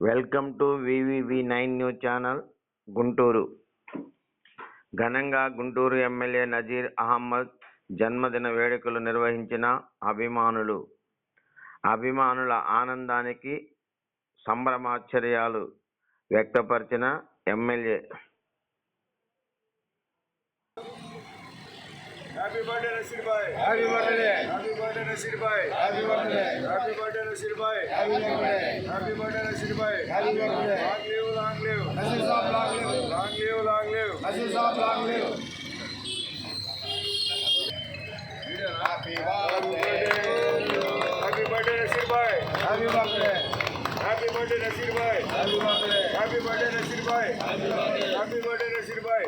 Welcome to VVV nine news channel Guntur. ఘనంగా Guntur MLA Nazir Ahmed జన్మదిన వేడుకలు నిర్వహించిన అభిమానులు. అభిమానుల ఆనందానికి సంభ్రమాశ్చర్యాలు వ్యక్తపరిచిన ఎమ్మెల్యే హ్యాపీ బర్త్డే నసీర్ భాయ్ happy birthday happy birthday Nasir భాయ్ happy birthday happy birthday Nasir భాయ్ happy birthday happy birthday Nasir భాయ్ happy birthday long live long live Nasir సాబ్ long live long live long live Nasir సాబ్ long live happy happy birthday Nasir భాయ్ happy birthday happy birthday Nasir భాయ్ happy birthday happy birthday Nasir భాయ్ happy birthday Naseer భాయ్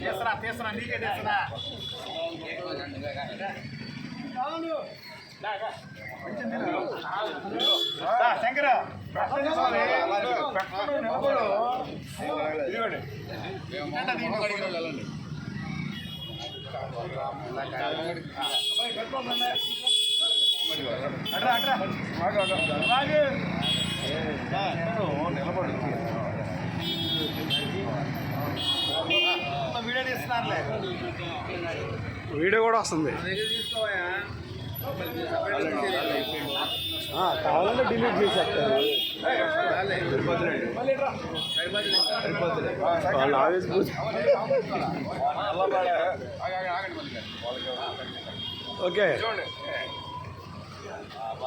తీస్తున్నా తీస్తున్నా నీకే శంకర. ఇదిగోండి నిలబడు video తీస్తున్నారులే video కూడా వస్తుంది. కావాలంటే delete చేసేస్తారు వాళ్ళు ఆవేశ ఓకే.